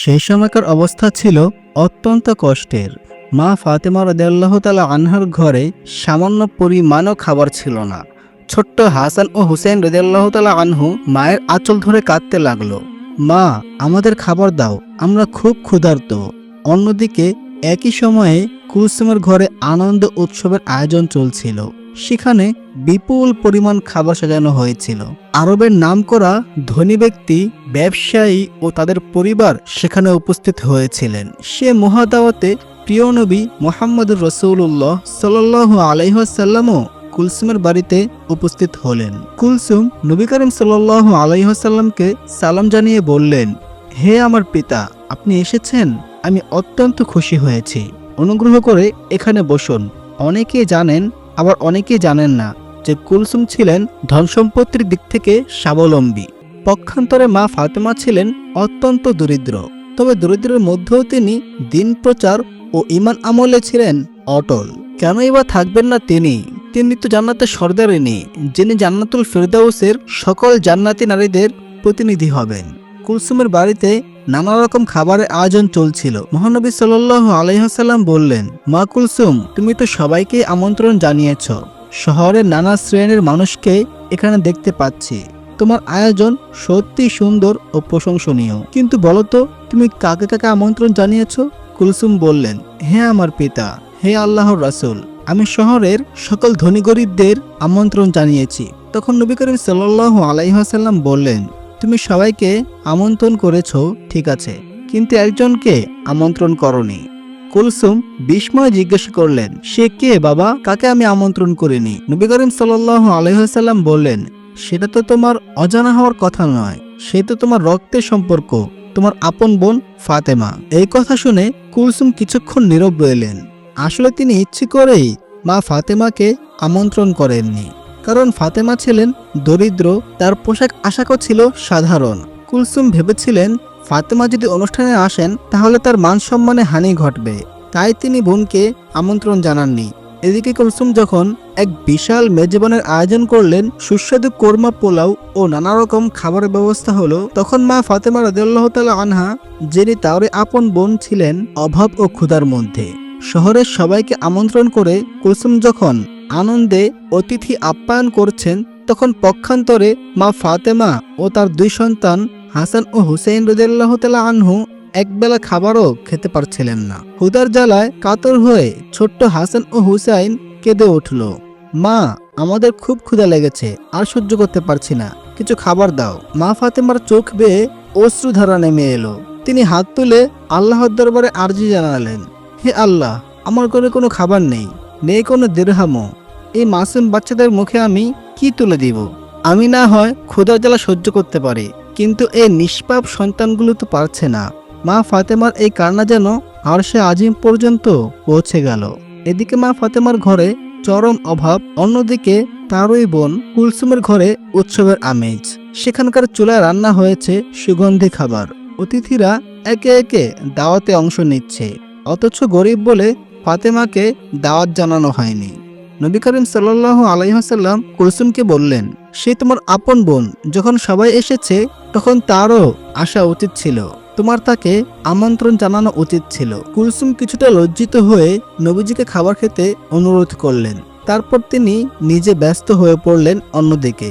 সেই সময়কার অবস্থা ছিল অত্যন্ত কষ্টের। মা ফাতেমা রদাল্লাহ তালা আনহার ঘরে সামান্য পরিমাণও খাবার ছিল না। ছোট্ট হাসান ও হুসেন রদাল্লাহ তালা আনহু মায়ের আঁচল ধরে কাঁদতে লাগল। মা, আমাদের খাবার দাও, আমরা খুব ক্ষুধার্ত। অন্যদিকে একই সময়ে কুলসুমের ঘরে আনন্দ উৎসবের আয়োজন চলছিল। সেখানে বিপুল পরিমাণ খাবার সাজানো হয়েছিল। আরবের নামকরা ধনী ব্যক্তি, ব্যবসায়ী ও তাদের পরিবার সেখানে উপস্থিত হয়েছিলেন। সে মহাদাওয়াতে প্রিয় নবী মোহাম্মদুর রসৌল্লাহ সাল্লাহ আলাইসাল্লামও কুলসুমের বাড়িতে উপস্থিত হলেন। কুলসুম নবী করিম সাল্লাহ আলাইসাল্লামকে সালাম জানিয়ে বললেন, হে আমার পিতা, আপনি এসেছেন? আমি অত্যন্ত খুশি হয়েছি। অনুগ্রহ করে এখানে বসুন। অনেকে জানেন আবার অনেকেই জানেন না যে কুলসুম ছিলেন ধন সম্পত্তির দিক থেকে স্বাবলম্বী। পক্ষান্তরে মা ফাতেমা ছিলেন অত্যন্ত দরিদ্র। তবে দরিদ্রের মধ্যেও তিনি দিন প্রচার ও ইমান আমলে ছিলেন অটল। কেনই বা থাকবেন না তিনি? তিনি তো জান্নাতের সর্দারিনী, যিনি জান্নাতুল ফেরদাউসের সকল জান্নাতি নারীদের প্রতিনিধি হবেন। কুলসুমের বাড়িতে নানা রকম খাবারের আয়োজন চলছিল। মহানবী সাল আলাইহাসাল্লাম বললেন, মা কুলসুম, তুমি তো সবাইকে আমন্ত্রণ জানিয়েছ। শহরের নানা শ্রেণির মানুষকে এখানে দেখতে পাচ্ছি। তোমার আয়োজন সত্যি সুন্দর ও প্রশংসনীয়। কিন্তু বলো তো তুমি কাকে কাকে আমন্ত্রণ জানিয়েছ? কুলসুম বললেন, হে আমার পিতা, হে আল্লাহর রাসূল, আমি শহরের সকল ধনী গরিবদের আমন্ত্রণ জানিয়েছি। তখন নবী করিম সাল্লাহ আলাইহাসাল্লাম বললেন তুমি সবাইকে আমন্ত্রণ করেছ, ঠিক আছে। কিন্তু একজনকে আমন্ত্রণ করনি। কুলসুম বিস্ময় জিজ্ঞেস করলেন, সে কে বাবা? কাকে আমি আমন্ত্রণ করিনি? নবী করিম সাল্লাহ আলহাম বললেন, সেটা তো তোমার অজানা হওয়ার কথা নয়। সে তো তোমার রক্তের সম্পর্ক, তোমার আপন বোন ফাতেমা। এই কথা শুনে কুলসুম কিছুক্ষণ নীরব রইলেন। আসলে তিনি ইচ্ছে করেই মা ফাতেমাকে আমন্ত্রণ করেননি। কারণ ফাতেমা ছিলেন দরিদ্র, তার পোশাক আশাকও ছিল সাধারণ। কুলসুম ভেবেছিলেন, ফাতেমা যদি অনুষ্ঠানে আসেন, তাহলে তার মান সম্মানে হানি ঘটবে। তাই তিনি বোনকে আমন্ত্রণ জানাননি। এদিকে কুলসুম যখন এক বিশাল মেজবানের আয়োজন করলেন, সুস্বাদু কোরমা পোলাও ও নানা রকম খাবারের ব্যবস্থা হলো, তখন মা ফাতেমা রাদিয়াল্লাহ তাআলা আনহা, যিনি তাওরে আপন বোন ছিলেন, অভাব ও ক্ষুধার মধ্যে। শহরের সবাইকে আমন্ত্রণ করে কুলসুম যখন আনন্দে অতিথি আপ্যায়ন করছেন, তখন পক্ষান্তরে মা ফাতেমা ও তার দুই সন্তান হাসান ও হুসেইন রদিয়াল্লাহ তালা আনহু একবেলা খাবারও খেতে পারছিলেন না। হুদার জ্বালায় কাতর হয়ে ছোট্ট হাসান ও হুসাইন কেঁদে উঠল, মা, আমাদের খুব ক্ষুধা লেগেছে, আর সহ্য করতে পারছি না, কিছু খাবার দাও। মা ফাতেমার চোখ বেয়ে অশ্রুধারা নেমে এলো। তিনি হাত তুলে আল্লাহর দরবারে আর্জি জানালেন, হে আল্লাহ, আমার ঘরে কোনো খাবার নেই। নেই কোনো দেড়হামও। এই মাসুম বাচ্চাদের মুখে আমি কি তুলে দিব? আমি না হয় ক্ষুধার জ্বালা সহ্য করতে পারি। কিন্তু এই নিষ্পাপ সন্তানগুলো তো পারছে না। মা ফাতেমার এই কান্না যেন আর সে আজিম পর্যন্ত পৌঁছে গেল। এদিকে মা ফাতেমার ঘরে চরম অভাব, অন্যদিকে তারই বোন কুলসুমের ঘরে উৎসবের আমেজ। সেখানকার চুলায় রান্না হয়েছে সুগন্ধি খাবার। অতিথিরা একে একে দাওয়াতে অংশ নিচ্ছে। অথচ গরিব বলে ফাতেমাকে দাওয়াত জানানো হয়নি। নবী করিম সাল্লাহ আলাইহাসাল্লাম কুলসুমকে বললেন, সে তোমার আপন বোন, যখন সবাই এসেছে, তখন তারও আসা উচিত ছিল। তোমার তাকে আমন্ত্রণ জানানো উচিত ছিল। কুলসুম কিছুটা লজ্জিত হয়ে নবীজিকে খাবার খেতে অনুরোধ করলেন। তারপর তিনি নিজে ব্যস্ত হয়ে পড়লেন অন্যদিকে।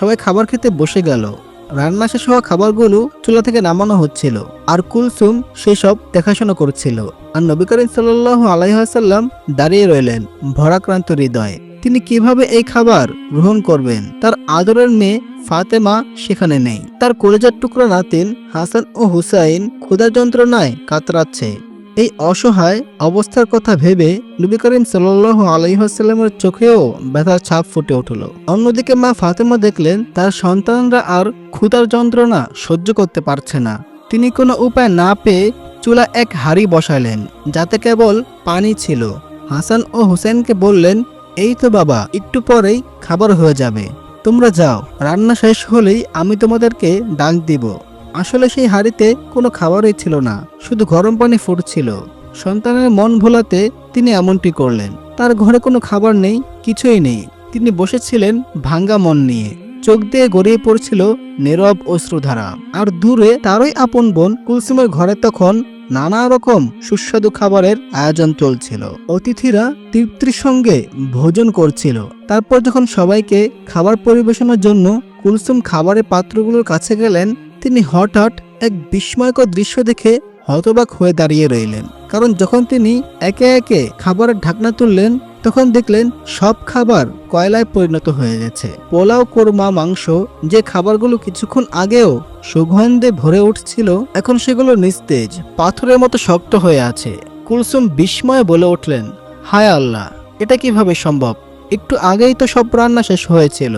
সবাই খাবার খেতে বসে গেল। রান্না শেষ হওয়া খাবারগুলো চুলা থেকে নামানো হচ্ছিল, আর কুলসুম সেসব দেখাশোনা করছিল। আর নবী করিম সাল্লাহ আলাইহাসাল্লাম দাঁড়িয়ে রইলেন ভরাক্রান্ত হৃদয়ে। তিনি কীভাবে এই খাবার গ্রহণ করবেন? তার আদরের মেয়ে ফাতেমা সেখানে নেই। তার কলেজার টুকরা নাতিন হাসান ও হুসাইন ক্ষুধা যন্ত্রণায় কাতরাচ্ছে। এই অসহায় অবস্থার কথা ভেবে নবী করিম সাল্লাহ আলহিহাস্লামের চোখেও ব্যথার ছাপ ফুটে উঠল। অন্যদিকে মা ফাতেমা দেখলেন তার সন্তানরা আর ক্ষুধার যন্ত্রণা সহ্য করতে পারছে না। তিনি কোনো উপায় না পেয়ে চুলা এক হাড়ি বসালেন, যাতে কেবল পানি ছিল। হাসান ও হুসেনকে বললেন, এই তো বাবা, একটু পরেই খাবার হয়ে যাবে। তোমরা যাও, রান্না শেষ হলেই আমি তোমাদেরকে ডাক দিব। আসলে সেই হাড়িতে কোনো খাবারই ছিল না, শুধু গরম পানি ফুটছিল। সন্তানের মন ভোলাতে তিনি এমনটি করলেন। তার ঘরে কোনো খাবার নেই, কিছুই নেই। তিনি বসেছিলেন ভাঙ্গা মন নিয়ে। চোখ দিয়ে গড়িয়ে পড়ছিল নীরব অশ্রুধারা। আর দূরে তারই আপন বোন কুলসুমের ঘরে তখন নানা রকম সুস্বাদু খাবারের আয়োজন চলছিল। অতিথিরা তৃপ্তির সঙ্গে ভোজন করছিল। তারপর যখন সবাইকে খাবার পরিবেশনের জন্য কুলসুম খাবারের পাত্রগুলোর কাছে গেলেন তিনি হঠাৎ এক বিস্ময়কর দৃশ্য দেখে হতবাক হয়ে দাঁড়িয়ে রইলেন। কারণ যখন তিনি একে একে খাবারের ঢাকনা তুললেন, তখন দেখলেন সব খাবার কয়লায় পরিণত হয়ে গেছে। পোলাও, কোরমা, মাংস যে খাবারগুলো কিছুক্ষণ আগেও সুগন্ধে ভরে উঠছিল, এখন সেগুলো নিস্তেজ, পাথরের মতো শক্ত হয়ে আছে। কুলসুম বিস্ময়ে বলে উঠলেন, হায় আল্লাহ, এটা কীভাবে সম্ভব? একটু আগেই তো সব রান্না শেষ হয়েছিল।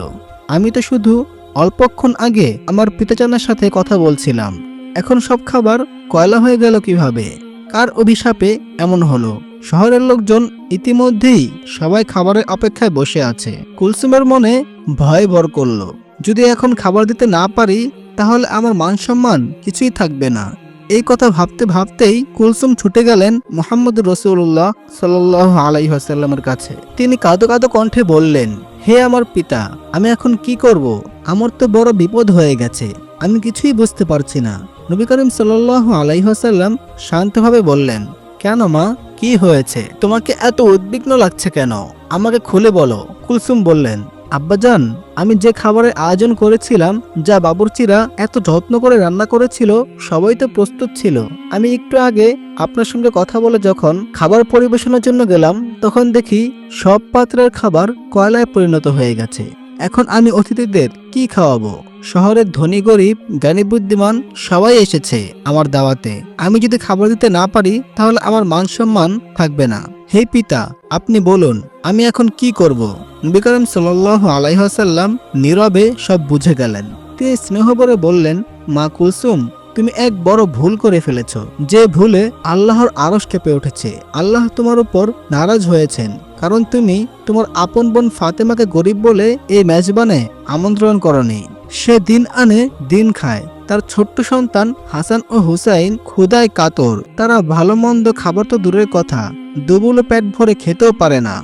আমি তো শুধু অল্পক্ষণ আগে আমার পিতাচানার সাথে কথা বলছিলাম। এখন সব খাবার কয়লা হয়ে গেল কীভাবে? কার অভিশাপে এমন হলো? শহরের লোকজন ইতিমধ্যেই সবাই খাবারের অপেক্ষায় বসে আছে। কুলসুমের মনে ভয় ভর করল। যদি এখন খাবার দিতে না পারি, তাহলে আমার মান সম্মান কিছুই থাকবে না। এই কথা ভাবতে ভাবতেই কুলসুম ছুটে গেলেন মোহাম্মদ রসুল্লাহ সাল আলাইসাল্লামের কাছে। তিনি কাঁদো কাঁদো কণ্ঠে বললেন হে আমার পিতা, আমি এখন কি করব? আমার তো বড় বিপদ হয়ে গেছে। আমি কিছুই বুঝতে পারছি না। নবী করিম সাল্লাহ আলাইহাসাল্লাম শান্তভাবে বললেন, কেন মা? কি হয়েছে? তোমাকে এত উদ্বিগ্ন লাগছে কেন? আমাকে খুলে বলো। কুলসুম বললেন আব্বাজান, আমি যে খাবারের আয়োজন করেছিলাম, যা বাবুর্চিরা এত যত্ন করে রান্না করেছিল, সবাই তো প্রস্তুত ছিল। আমি একটু আগে আপনার সঙ্গে কথা বলে যখন খাবার পরিবেশনের জন্য গেলাম, তখন দেখি সব পাত্রের খাবার কয়লায় পরিণত হয়ে গেছে। এখন আমি অতিথিদের কি খাওয়াবো? শহরের ধনী গরিব, জ্ঞানী বুদ্ধিমান, সবাই এসেছে আমার দাওয়াতে। আমি যদি খাবার দিতে না পারি, তাহলে আমার মান সম্মান থাকবে না। হে পিতা, আপনি বলুন, আমি এখন কি করব? নবী করিম সাল আলাইহাসাল্লাম নীরবে সব বুঝে গেলেন। তিনি স্নেহভরে বললেন, মা কুলসুম, তুমি এক বড় ভুল করে ফেলেছ। যে ভুলে আল্লাহর আরস কেঁপে উঠেছে, আল্লাহ তোমার উপর নারাজ হয়েছেন। কারণ তুমি তোমার আপন বোন ফাতেমাকে গরিব বলে এই মেজবানে আমন্ত্রণ করনি। সে দিন আনে, দিন খায়। তার ছোট্ট সন্তান হাসান ও হুসাইন ক্ষুদায় কাতর। তারা ভালো মন্দ খাবার তো দূরের কথা, দুবুলো পেট ভরে খেতেও পারে না।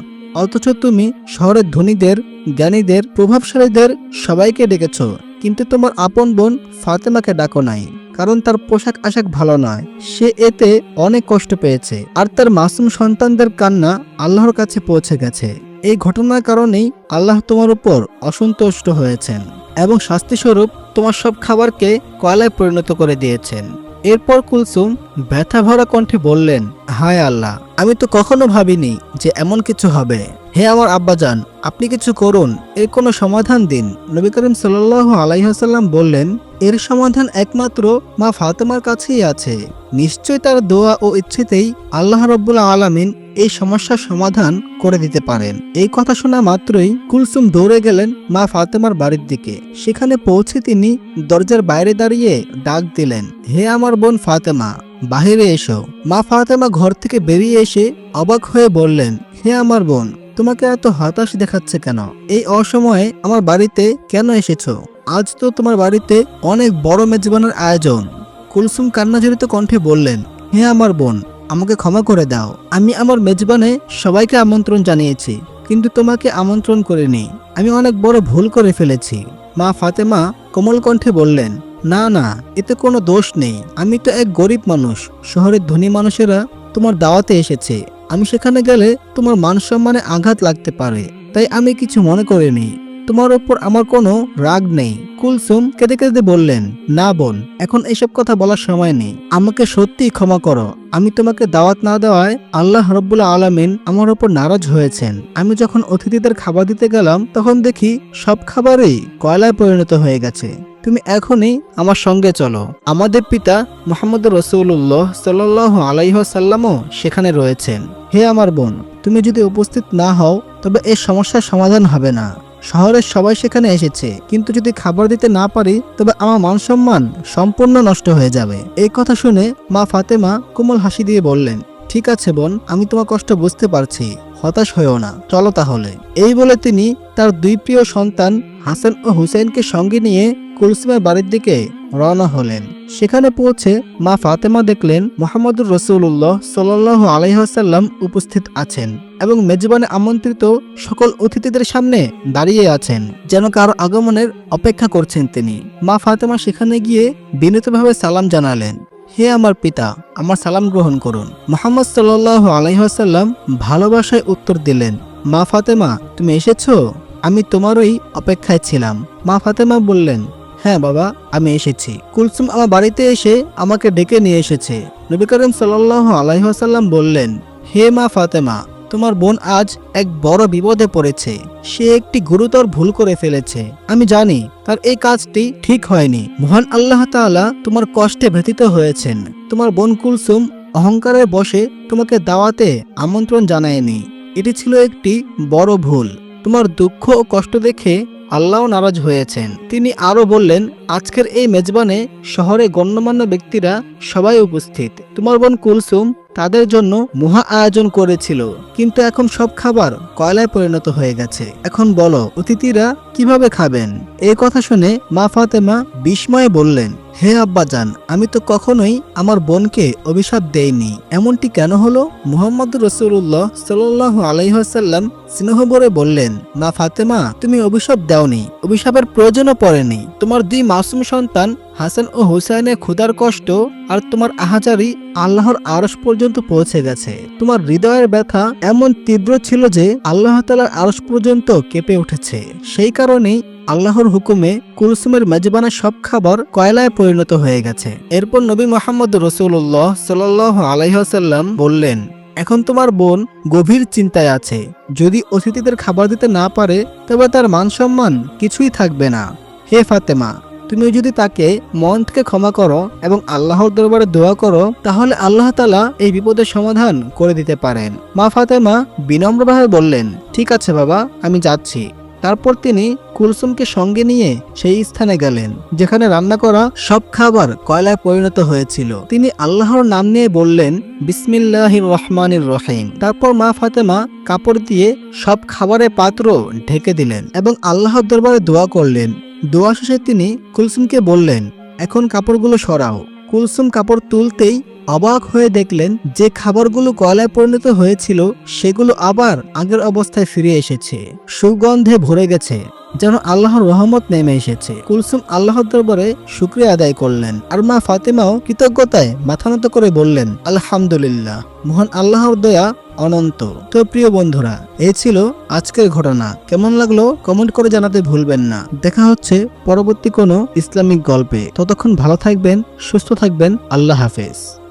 অথচ তুমি শহরের ধনীদের, জ্ঞানীদের, প্রভাবশালীদের সবাইকে ডেকেছ, কিন্তু তোমার আপন বোন ফাতেমাকে ডাকো নাই, কারণ তার পোশাক আশাক ভালো নয়। সে এতে অনেক কষ্ট পেয়েছে, আর তার মাসুম সন্তানদের কান্না আল্লাহর কাছে পৌঁছে গেছে। এই ঘটনার কারণেই আল্লাহ তোমার উপর অসন্তুষ্ট হয়েছেন, এবং শাস্তিস্বরূপ তোমার সব খাবারকে কয়লায় পরিণত করে দিয়েছেন। এরপর কুলসুম ব্যথা ভরা কণ্ঠে বললেন, হায় আল্লাহ, আমি তো কখনো ভাবিনি যে এমন কিছু হবে। হে আমার আব্বাজান, আপনি কিছু করুন, এর কোনো সমাধান দিন। নবী করিম সাল্লাহ আলাইহাসাল্লাম বললেন, এর সমাধান একমাত্র মা ফাতেমার কাছেই আছে। নিশ্চয় তার দোয়া ও ইচ্ছেতেই আল্লাহ রব্বুল্লা আলামিন এই সমস্যার সমাধান করে দিতে পারেন। এই কথা শোনা মাত্রই কুলসুম দৌড়ে গেলেন মা ফাতেমার বাড়ির দিকে। সেখানে পৌঁছে তিনি দরজার বাইরে দাঁড়িয়ে ডাক দিলেন, হে আমার বোন ফাতেমা, বাহিরে এসো। মা ফাতেমা ঘর থেকে বেরিয়ে এসে অবাক হয়ে বললেন, হে আমার বোন, তোমাকে এত হতাশ দেখাচ্ছে কেন? এই অসময়ে আমার বাড়িতে কেন এসেছ? আজ তো তোমার বাড়িতে অনেক বড় মেজবানের আয়োজন। কুলসুম কান্নাজড়িত কণ্ঠে বললেন, হে আমার বোন আমাকে ক্ষমা করে দাও। আমি আমার মেজবানে সবাইকে আমন্ত্রণ জানিয়েছি, কিন্তু তোমাকে আমন্ত্রণ করিনি। আমি অনেক বড় ভুল করে ফেলেছি। মা ফাতেমা কোমল কণ্ঠে বললেন, না না, এতে কোনো দোষ নেই। আমি তো এক গরিব মানুষ। শহরের ধনী মানুষেরা তোমার দাওয়াতে এসেছে। আমি সেখানে গেলে তোমার মান সম্মানে আঘাত লাগতে পারে। তাই আমি কিছু মনে করিনি। তোমার ওপর আমার কোনো রাগ নেই। কুলসুম কেঁদে কেঁদে বললেন, না বোন, এখন এসব কথা বলার সময় নেই। আমাকে সত্যিই ক্ষমা করো। আমি তোমাকে দাওয়াত না দেওয়ায় আল্লাহ রব্বুল্লা আলামিন আমার ওপর নারাজ হয়েছেন। আমি যখন অতিথিদের খাবার দিতে গেলাম, তখন দেখি সব খাবারই কয়লায় পরিণত হয়ে গেছে। তুমি এখনই আমার সঙ্গে চলো। আমাদের পিতা মোহাম্মদ রসুল্লাহ সাল্লাহ আলাইসাল্লামও সেখানে রয়েছেন। হে আমার বোন, তুমি যদি উপস্থিত না হও, তবে এই সমস্যার সমাধান হবে না। শহরের সবাই সেখানে এসেছে। কিন্তু যদি খাবার দিতে না পারি, তবে আমার মান সম্মান সম্পূর্ণ নষ্ট হয়ে যাবে। এই কথা শুনে মা ফাতেমা কোমল হাসি দিয়ে বললেন, ঠিক আছে বোন, আমি তোমার কষ্ট বুঝতে পারছি। হতাশ হয়েও না। চলো তাহলে। এই বলে তিনি তার দুই প্রিয় সন্তান হাসান ও হুসেনকে সঙ্গে নিয়ে কুলসুমের বাড়ির দিকে রওনা হলেন। সেখানে পৌঁছে মা ফাতেমা দেখলেন মোহাম্মদুর রসুল্লাহ সাল্লাহ আলহাসাল্লাম উপস্থিত আছেন এবং মেজবানে আমন্ত্রিত সকল অতিথিদের সামনে দাঁড়িয়ে আছেন, যেন কারও আগমনের অপেক্ষা করছেন তিনি। মা ফাতেমা সেখানে গিয়ে বিনীতভাবে সালাম জানালেন, হে আমার পিতা, আমার সালাম গ্রহণ করুন। মোহাম্মদ সাল্লাহ আলাইহাসাল্লাম ভালোবাসায় উত্তর দিলেন, মা ফাতেমা, তুমি এসেছ? আমি তোমারই অপেক্ষায় ছিলাম। মা ফাতেমা বললেন হ্যাঁ বাবা, আমি এসেছি। কুলসুম আমার বাড়িতে এসে আমাকে ডেকে নিয়ে এসেছে। নবী করিম সাল্লাহ আলাইহাসাল্লাম বললেন, হে মা ফাতেমা, তোমার বোন আজ এক বড় বিপদে পড়েছে। সে একটি গুরুতর ভুল করে ফেলেছে। আমি জানি তার এই কাজটি ঠিক হয়নি। মহান আল্লাহ তাআলা তোমার কষ্টে ব্যথিত হয়েছেন। তোমার বোন কুলসুম অহংকারের বসে তোমাকে দাওয়াতে আমন্ত্রণ জানায়নি। এটি ছিল একটি বড় ভুল। তোমার দুঃখ ও কষ্ট দেখে আল্লাহ নারাজ হয়েছেন। তিনি আরও বললেন, আজকের এই মেজবানে শহরে গণ্যমান্য ব্যক্তিরা সবাই উপস্থিত। তোমার বোন কুলসুম তাদের জন্য মহা আয়োজন করেছিল। কিন্তু এখন সব খাবার কয়লায় পরিণত হয়ে গেছে। এখন বলো, অতিথিরা কীভাবে খাবেন? এই কথা শুনে মা ফাতেমা বিস্ময়ে বললেন, হে আব্বাজান, আমি তো কখনোই আমার বোনকে অভিশাপ দেইনি। এমনটি কেন হলো? মুহাম্মদ রসুল্লাহ সাল্লাহ আলাইহাল্লাম স্নেহবরে বললেন, মা ফাতেমা, তুমি অভিশাপ দাওনি। অভিশাপের প্রয়োজনও পড়েনি। তোমার দুই মাসুম সন্তান হাসান ও হুসাইনের ক্ষুধার কষ্ট আর তোমার আহাজারি আল্লাহর আরস পর্যন্ত পৌঁছে গেছে। তোমার হৃদয়ের ব্যথা এমন তীব্র ছিল যে আল্লাহ তালার আরস পর্যন্ত কেঁপে উঠেছে। সেই কারণেই আল্লাহর হুকুমে কুলসুমের মেজবানা সব খাবার কয়লায় পরিণত হয়ে গেছে। এরপর নবী মোহাম্মদ রসুল্লাহ সাল আলাইসাল্লাম বললেন, এখন তোমার বোন গভীর চিন্তায় আছে। যদি অতিথিদের খাবার দিতে না পারে, তবে তার মান সম্মান কিছুই থাকবে না। হে ফাতেমা তুমি যদি তাকে মন থেকে ক্ষমা করো এবং আল্লাহর দরবারে দোয়া করো, তাহলে আল্লাহ তালা এই বিপদের সমাধান করে দিতে পারেন। মা ফাতেমা বিনম্রভাবে বললেন, ঠিক আছে বাবা, আমি যাচ্ছি। তারপর তিনি কুলসুমকে সঙ্গে নিয়ে সেই স্থানে গেলেন, যেখানে রান্না করা সব খাবার কয়লায় পরিণত হয়েছিল। তিনি আল্লাহর নাম নিয়ে বললেন বিসমিল্লাহ রহমানির রহিম। তারপর মা ফাতেমা কাপড় দিয়ে সব খাবারের পাত্র ঢেকে দিলেন এবং আল্লাহর দরবারে দোয়া করলেন। দোয়া শেষে তিনি কুলসুমকে বললেন, এখন কাপড়গুলো সরাও। কুলসুম কাপড় তুলতেই অবাক হয়ে দেখলেন যে খাবারগুলো কয়লায় পরিণত হয়েছিল, সেগুলো আবার আগের অবস্থায় ফিরে এসেছে। সুগন্ধে ভরে গেছে, যেন আল্লাহর রহমত নেমে এসেছে। কুলসুম আল্লাহর দরবারে শুক্রিয়া আদায় করলেন। আর মা ফাতেমাও কৃতজ্ঞতায় মাথা নত করে বললেন, আলহামদুলিল্লাহ, মহান আল্লাহর দয়া অনন্ত। তো প্রিয় বন্ধুরা এই ছিল আজকের ঘটনা। কেমন লাগল কমেন্ট করে জানাতে ভুলবেন না। দেখা হচ্ছে পরবর্তী কোনো ইসলামিক গল্পে। ততক্ষণ ভালো থাকবেন, সুস্থ থাকবেন। আল্লাহ হাফেজ।